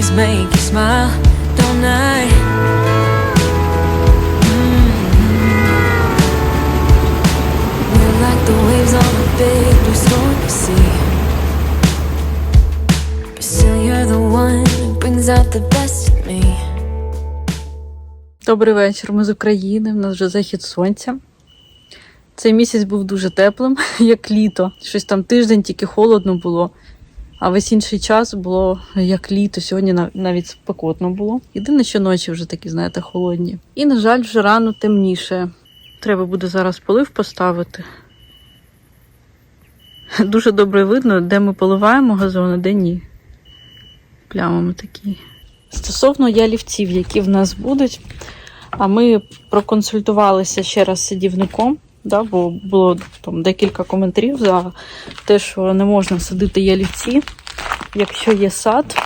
always make you smile, don't I? Mm -hmm. We're like the waves on a big blue storm, you see. But still, you're the one who brings out the best in me. Добрий вечір. Ми з України. У нас вже захід сонця. Цей місяць був дуже теплим, як літо. Щось там тиждень тільки холодно було. А весь інший час було як літо. Сьогодні навіть спекотно було. Єдине, що ночі вже такі, знаєте, холодні. І, на жаль, вже рано темніше. Треба буде зараз полив поставити. Дуже добре видно, де ми поливаємо газон, а де ні. Плямами такі. Стосовно ялівців, які в нас будуть, а ми проконсультувалися ще раз з садівником, да, бо було там декілька коментарів за те, що не можна садити ялівці, якщо є сад,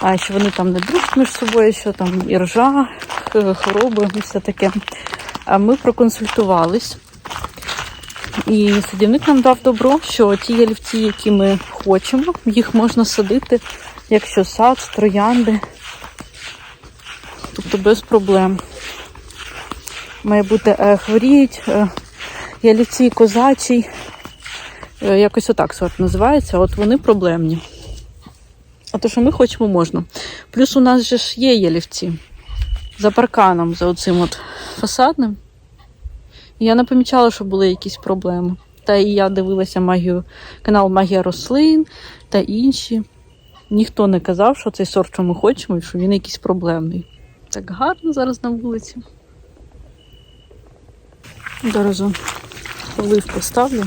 а що вони там не дружать між собою, що там і ржа, х- хвороби і все таке. А ми проконсультувались. І садівник нам дав добро, що ті ялівці, які ми хочемо, їх можна садити, якщо сад, троянди. Тобто без проблем. Має бути е, хворіють, е, ялівці козачий. Е, якось отак сорт називається. От вони проблемні. А то, що ми хочемо, можна. Плюс у нас же ж є ялівці за парканом, за оцим от фасадним. Я не помічала, що були якісь проблеми. Та і я дивилася магію, канал Магія рослин та інші. Ніхто не казав, що цей сорт, що ми хочемо, і що він якийсь проблемний. Так гарно зараз на вулиці. Зараз полив поставлю.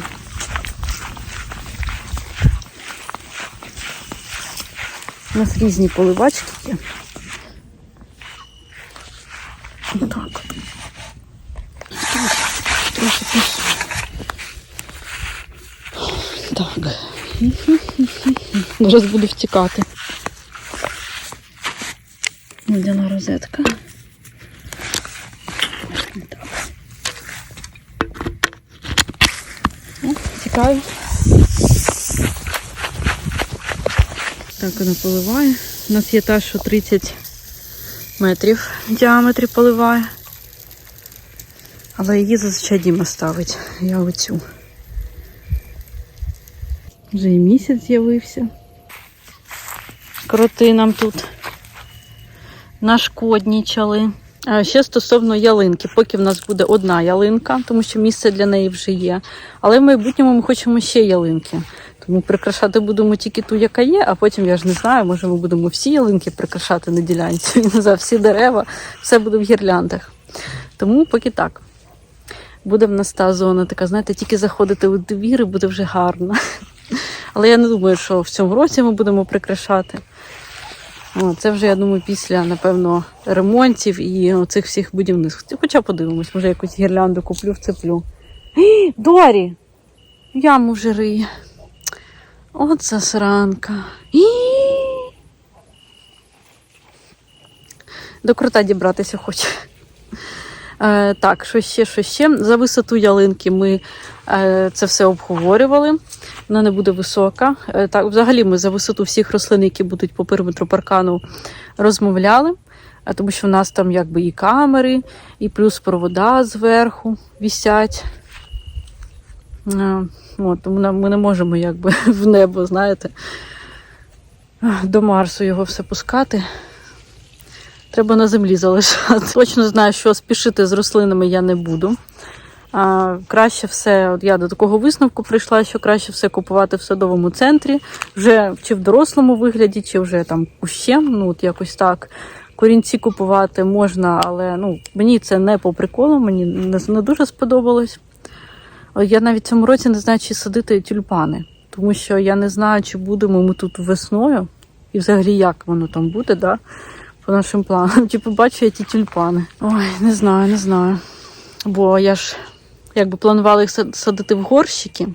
У нас різні поливачки є. Так. Трохи пішли. Так. Зараз буду втікати. Водяна розетка. О, Так вона поливає. У нас є та, що 30 метрів в діаметрі поливає. Але її зазвичай Діма ставить. Я оцю. Вже і місяць з'явився. Кроти нам тут нашкоднічали. Ще стосовно ялинки, поки в нас буде одна ялинка, тому що місце для неї вже є. Але в майбутньому ми хочемо ще ялинки. Тому прикрашати будемо тільки ту, яка є, а потім я ж не знаю, може ми будемо всі ялинки прикрашати на ділянці. Не всі дерева, все буде в гірляндах. Тому поки так. Буде в нас та зона така, знаєте, тільки заходити у двір і буде вже гарно. Але я не думаю, що в цьому році ми будемо прикрашати. Це вже, я думаю, після, напевно, ремонтів і оцих всіх будівництв. Хоча подивимось, може якусь гірлянду куплю, вцеплю. Дорі! Яму вже риє. От засранка. До крута дібратися хоче. Так, що ще, що ще? За висоту ялинки ми е, це все обговорювали. Вона не буде висока. Е, так, взагалі ми за висоту всіх рослин, які будуть по периметру паркану, розмовляли. Е, тому що в нас там якби і камери, і плюс провода зверху вісять. Е, от, тому ми не можемо якби в небо, знаєте, до Марсу його все пускати. Треба на землі залишати. Точно знаю, що спішити з рослинами я не буду. А, краще все, от я до такого висновку прийшла, що краще все купувати в садовому центрі, вже чи в дорослому вигляді, чи вже там кущем, ну от якось так. Корінці купувати можна, але ну, мені це не по приколу, мені не, не дуже сподобалось. Я навіть цьому році не знаю, чи садити тюльпани, тому що я не знаю, чи будемо ми тут весною, і взагалі як воно там буде, да? по нашим планам. Чи побачу я ті тюльпани. Ой, не знаю, не знаю. Бо я ж якби планувала їх садити в горщики.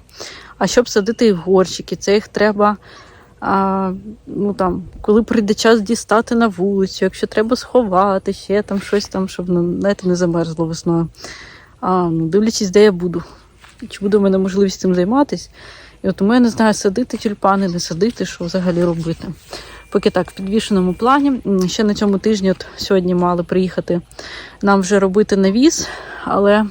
А щоб садити в горщики, це їх треба А, ну, там, коли прийде час дістати на вулицю, якщо треба сховати, ще там щось там, щоб ну, знаєте, не замерзло весною. А, ну, дивлячись, де я буду. Чи буде в мене можливість цим займатися. І от тому я не знаю, садити тюльпани, не садити, що взагалі робити. Поки так, в підвішеному плані. Ще на цьому тижні, от сьогодні мали приїхати нам вже робити навіз, але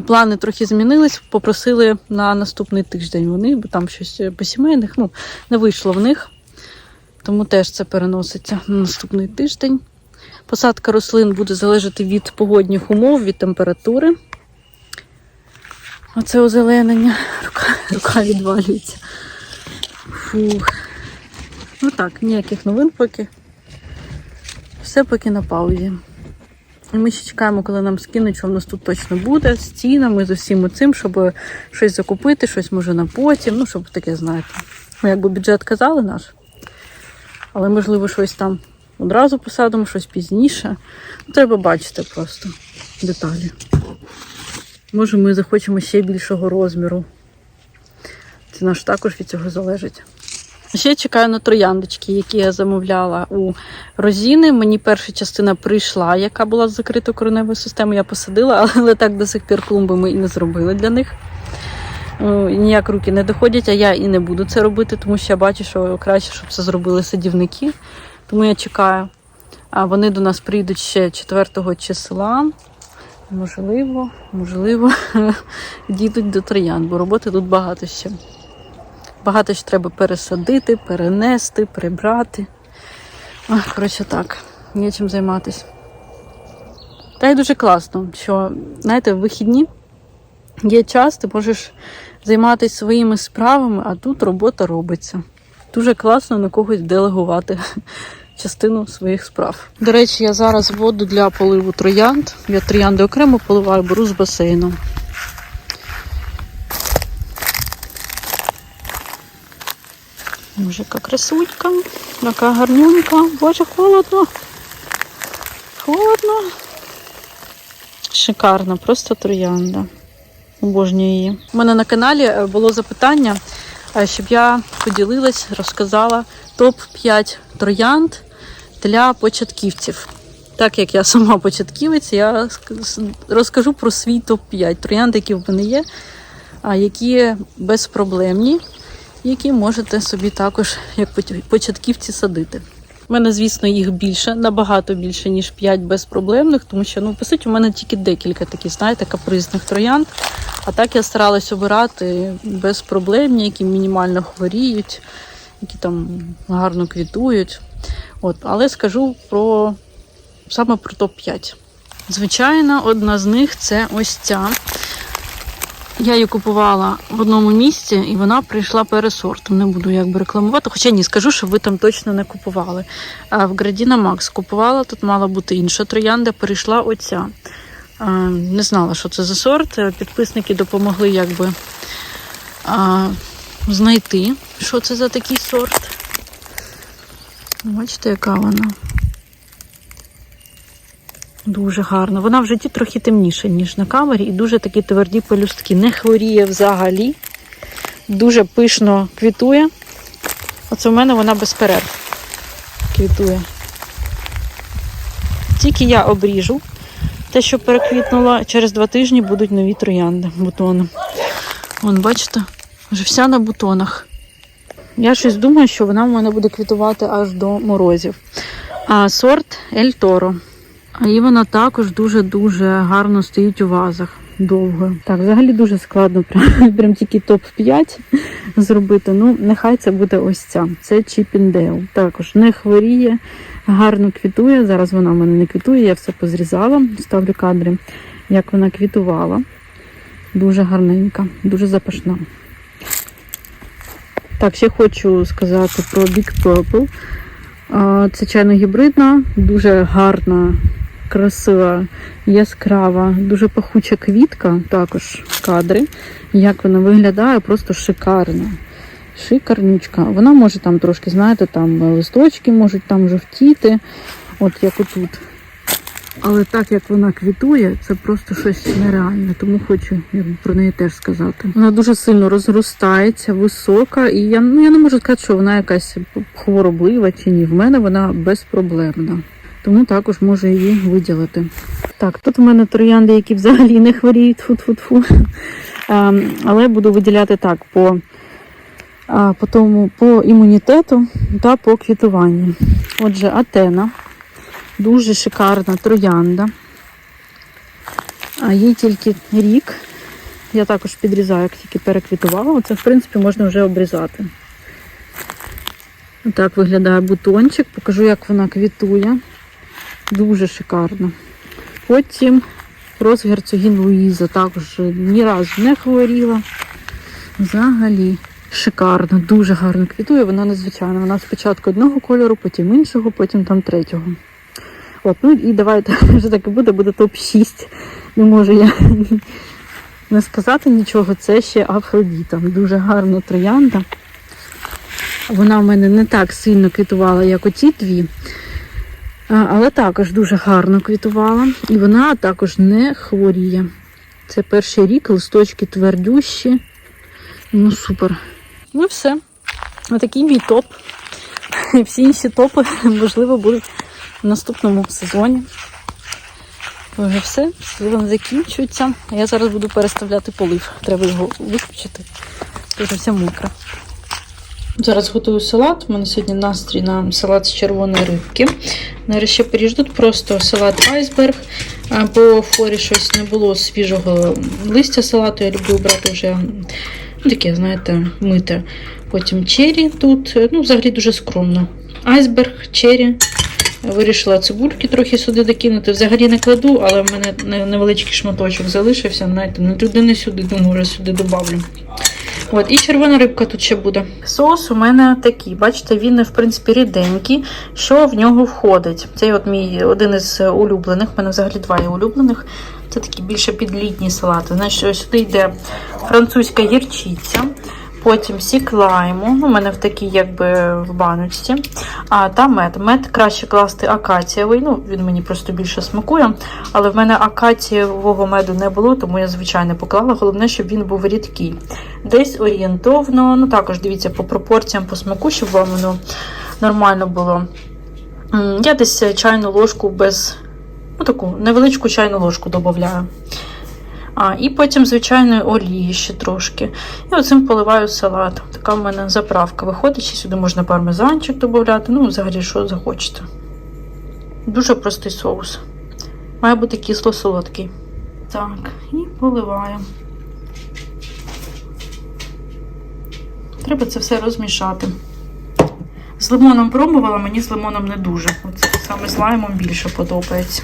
плани трохи змінились, попросили на наступний тиждень вони, бо там щось е, по сімейних, ну, не вийшло в них. Тому теж це переноситься на наступний тиждень. Посадка рослин буде залежати від погодних умов, від температури. Оце озеленення. Рука, рука відвалюється. Фух. Ну так, ніяких новин поки. Все поки на паузі. Ми ще чекаємо, коли нам скинуть, що в нас тут точно буде, з цінами, з усім цим, щоб щось закупити, щось може на потім, ну, щоб таке, знаєте. Ну, якби бюджет казали наш. Але, можливо, щось там одразу посадимо, щось пізніше. Ну, треба бачити просто деталі. Може, ми захочемо ще більшого розміру. Це наш також від цього залежить. Ще чекаю на трояндочки, які я замовляла у Розіни. Мені перша частина прийшла, яка була з закритою кореневою системою. Я посадила, але так до сих пір клумби ми і не зробили для них. Ну, Ніяк руки не доходять, а я і не буду це робити, тому що я бачу, що краще, щоб це зробили садівники. Тому я чекаю. А вони до нас прийдуть ще 4 числа. Можливо, можливо, дійдуть до троянд, бо роботи тут багато ще. Багато ще треба пересадити, перенести, прибрати. Коротше так, є чим займатися. Та й дуже класно, що, знаєте, в вихідні є час, ти можеш займатися своїми справами, а тут робота робиться. Дуже класно на когось делегувати частину своїх справ. До речі, я зараз воду для поливу троянд. Я троянди окремо поливаю, беру з басейну. Яка красунька, яка гарнюнька. Боже, холодно. Холодно. Шикарна, просто троянда. Обожнюю її. У мене на каналі е, було запитання, е, щоб я поділилась, розказала топ-5 троянд для початківців. Так як я сама початківець, я розкажу про свій топ-5 троянд, які в мене є, які безпроблемні, які можете собі також як початківці садити. У мене, звісно, їх більше, набагато більше, ніж 5 безпроблемних, тому що, ну, по суті, у мене тільки декілька таких, знаєте, капризних троянд. А так я старалась обирати безпроблемні, які мінімально хворіють, які там гарно квітують. От, але скажу про саме про топ-5. Звичайно, одна з них це ось ця. Я її купувала в одному місці, і вона прийшла пересортом. Не буду якби рекламувати. Хоча ні, скажу, що ви там точно не купували. А в Градіна Макс купувала, тут мала бути інша троянда, перейшла оця. Не знала, що це за сорт. Підписники допомогли якби знайти, що це за такий сорт. Бачите, яка вона. Дуже гарно. Вона в житті трохи темніша, ніж на камері, і дуже такі тверді пелюстки. Не хворіє взагалі. Дуже пишно квітує. Оце в мене вона без перерв квітує. Тільки я обріжу те, що переквітнула, через два тижні будуть нові троянди бутони. Вон, бачите, вже вся на бутонах. Я щось думаю, що вона в мене буде квітувати аж до морозів. А сорт Ель Торо. І вона також дуже-дуже гарно стоїть у вазах довго. Так, взагалі дуже складно, прям, прям тільки топ-5 зробити. Ну, нехай це буде ось ця. Це Чіпіндейл. Також не хворіє, гарно квітує. Зараз вона в мене не квітує, я все позрізала, ставлю кадри, як вона квітувала. Дуже гарненька, дуже запашна. Так, ще хочу сказати про Big Purple. Це чайно гібридна, дуже гарна, красива, яскрава, дуже пахуча квітка, також кадри. Як вона виглядає, просто шикарно. Шикарнючка. Вона може там трошки, знаєте, там листочки можуть там жовтіти, от як отут. Але так як вона квітує, це просто щось нереальне, тому хочу про неї теж сказати. Вона дуже сильно розростається, висока, і я, ну, я не можу сказати, що вона якась хвороблива чи ні. В мене вона безпроблемна. Тому також можу її виділити. Так, тут в мене троянди, які взагалі не хворіють, фу-фу-фу. Ем, але буду виділяти так по, по, тому, по імунітету та по квітуванню. Отже, Атена. Дуже шикарна троянда. Їй тільки рік. Я також підрізаю, як тільки переквітувала. Оце, в принципі, можна вже обрізати. Так виглядає бутончик. Покажу, як вона квітує. Дуже шикарно. Потім розгерцогін Луїза також ні разу не хворіла. Взагалі шикарно, дуже гарно квітує. Вона незвичайна. Вона спочатку одного кольору, потім іншого, потім там третього. От, ну і давайте вже так і буде, буде топ-6. Не можу я не сказати нічого. Це ще Афродіта. Дуже гарна троянда. Вона в мене не так сильно квітувала, як оці дві. Але також дуже гарно квітувала. І вона також не хворіє. Це перший рік, листочки твердющі. Ну, супер. Ну все. Отакий мій топ. Всі інші топи, можливо, будуть в наступному сезоні. Вже все, сезон закінчується. Я зараз буду переставляти полив. Треба його виключити. Дуже все мокре. Зараз готую салат. У мене сьогодні настрій на салат з червоної рибки. Нарешті переждуть просто салат айсберг. По форі щось не було свіжого листя салату. Я люблю брати вже ну, таке, знаєте, мите. Потім чері тут. Ну, взагалі дуже скромно. Айсберг, чері. Вирішила цибульки трохи сюди докинути. Взагалі не кладу, але в мене невеличкий шматочок залишився. Знаєте, не туди, не сюди, думаю, вже сюди добавлю. От, і червона рибка тут ще буде. Соус у мене такий, бачите, він в принципі ріденький. Що в нього входить? Це от мій один із улюблених. У мене взагалі два є улюблених. Це такі більше підлітні салати. Значить, сюди йде французька гірчиця. Потім сік лайму, у мене в такій якби в баночці. А та мед. Мед краще класти акацієвий. Ну, він мені просто більше смакує. Але в мене акацієвого меду не було, тому я звичайно поклала. Головне, щоб він був рідкий. Десь орієнтовно, ну також дивіться по пропорціям, по смаку, щоб вам воно нормально було. Я десь чайну ложку без, ну таку невеличку чайну ложку додаю. А, і потім звичайної олії ще трошки. І оцим поливаю салат. Така в мене заправка виходить. Ще сюди можна пармезанчик додати. Ну, взагалі, що захочете. Дуже простий соус. Має бути кисло-солодкий. Так, і поливаю. Треба це все розмішати. З лимоном пробувала, мені з лимоном не дуже. Оце саме з лаймом більше подобається.